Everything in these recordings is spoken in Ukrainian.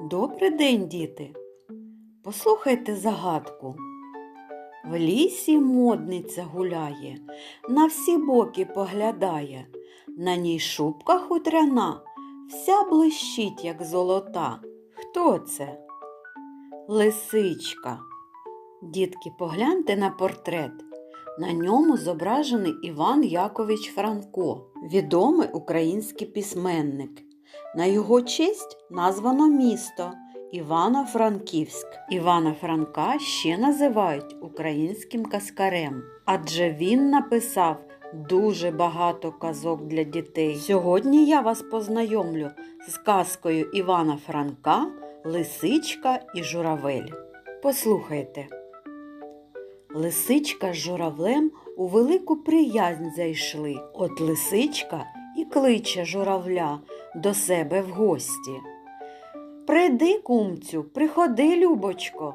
Добрий день, діти! Послухайте загадку. В лісі модниця гуляє, на всі боки поглядає, на ній шубка хутряна, вся блищить, як золота. Хто це? Лисичка. Дітки, погляньте на портрет. На ньому зображений Іван Якович Франко, відомий український письменник. На його честь названо місто Івано-Франківськ. Івана Франка ще називають українським каскарем, адже він написав дуже багато казок для дітей. Сьогодні я вас познайомлю з казкою Івана Франка Лисичка і журавель. Послухайте. Лисичка з журавлем у велику приязнь зайшли. От лисичка і кличе журавля до себе в гості. Приди, кумцю, приходи, любочко.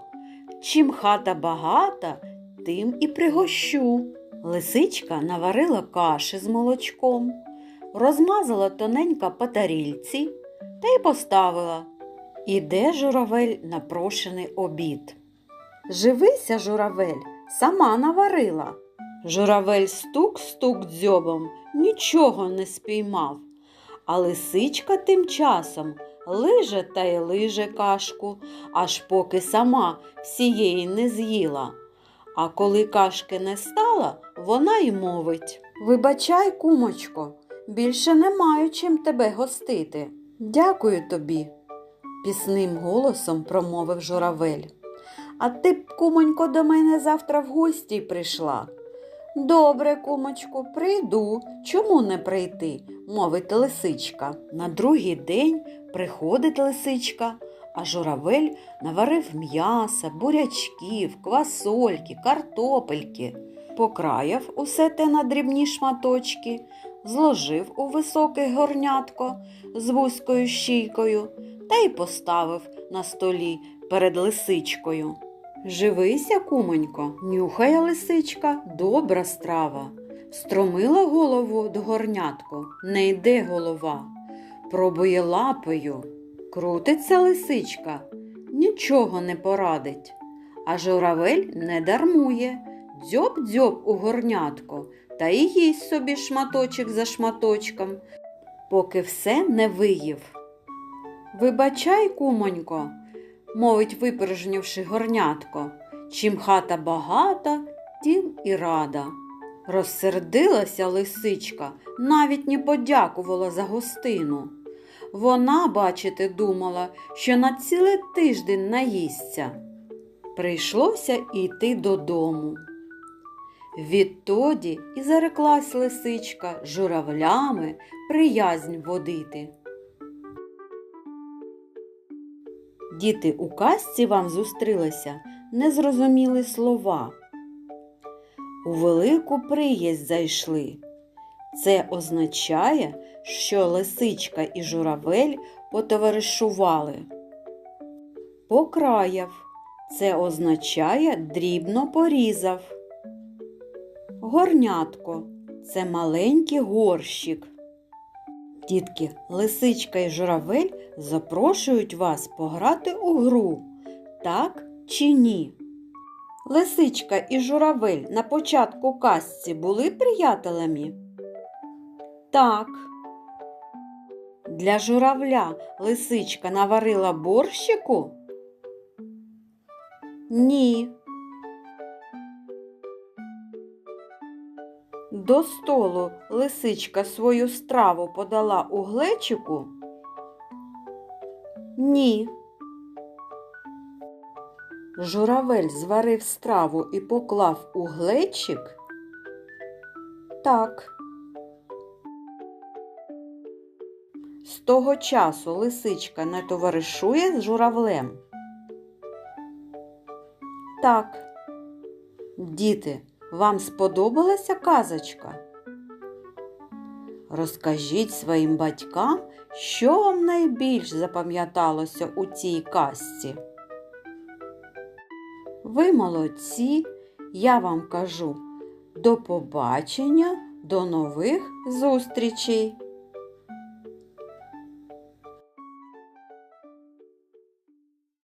Чим хата багата, тим і пригощу. Лисичка наварила каші з молочком, розмазала тоненько по тарільці та й поставила. Іде журавель на прошений обід. Живися, журавель, сама наварила. Журавель стук-стук дзьобом, нічого не спіймав. А лисичка тим часом лиже та й лиже кашку, аж поки сама всієї не з'їла. А коли кашки не стала, вона й мовить Вибачай, кумочко, більше не маю чим тебе гостити. Дякую тобі, пісним голосом промовив журавель. А ти б, кумонько, до мене завтра в гості прийшла. Добре, кумочку, прийду. Чому не прийти? мовить лисичка. На другий день приходить лисичка, а журавель наварив м'яса, бурячків, квасольки, картопельки, покраяв усе те на дрібні шматочки, зложив у високе горнятко з вузькою щійкою та й поставив на столі перед лисичкою. Живися, кумонько, нюхає лисичка, добра страва. Стромила голову до горнятку, не йде голова. Пробує лапою. Крутиться лисичка, нічого не порадить. А журавель не дармує, дзьоб-дзьоб у горнятко та й їсть собі шматочок за шматочком, поки все не виїв. Вибачай, кумонько, мовить, випорожнівши горнятко. Чим хата багата, тим і рада. Розсердилася лисичка, навіть не подякувала за гостину. Вона, бачите, думала, що на цілий тиждень наїсться. Прийшлося йти додому. Відтоді і зареклась лисичка журавлями приязнь водити. Діти у казці вам зустрілися незрозумілі слова. У велику приязнь зайшли. Це означає, що лисичка і журавель потоваришували. Покраяв це означає дрібно порізав. Горнятко це маленький горщик. Дітки, лисичка і журавель запрошують вас пограти у гру. Так чи ні? Лисичка і журавель на початку казці були приятелями? Так. Для журавля лисичка наварила борщику? Ні. До столу лисичка свою страву подала у глечику? Ні. Журавель зварив страву і поклав у глечик? Так. З того часу лисичка не товаришує з журавлем? Так. Діти, вам сподобалася казочка? Розкажіть своїм батькам, що вам найбільш запам'яталося у цій казці. Ви молодці, я вам кажу до побачення, до нових зустрічей!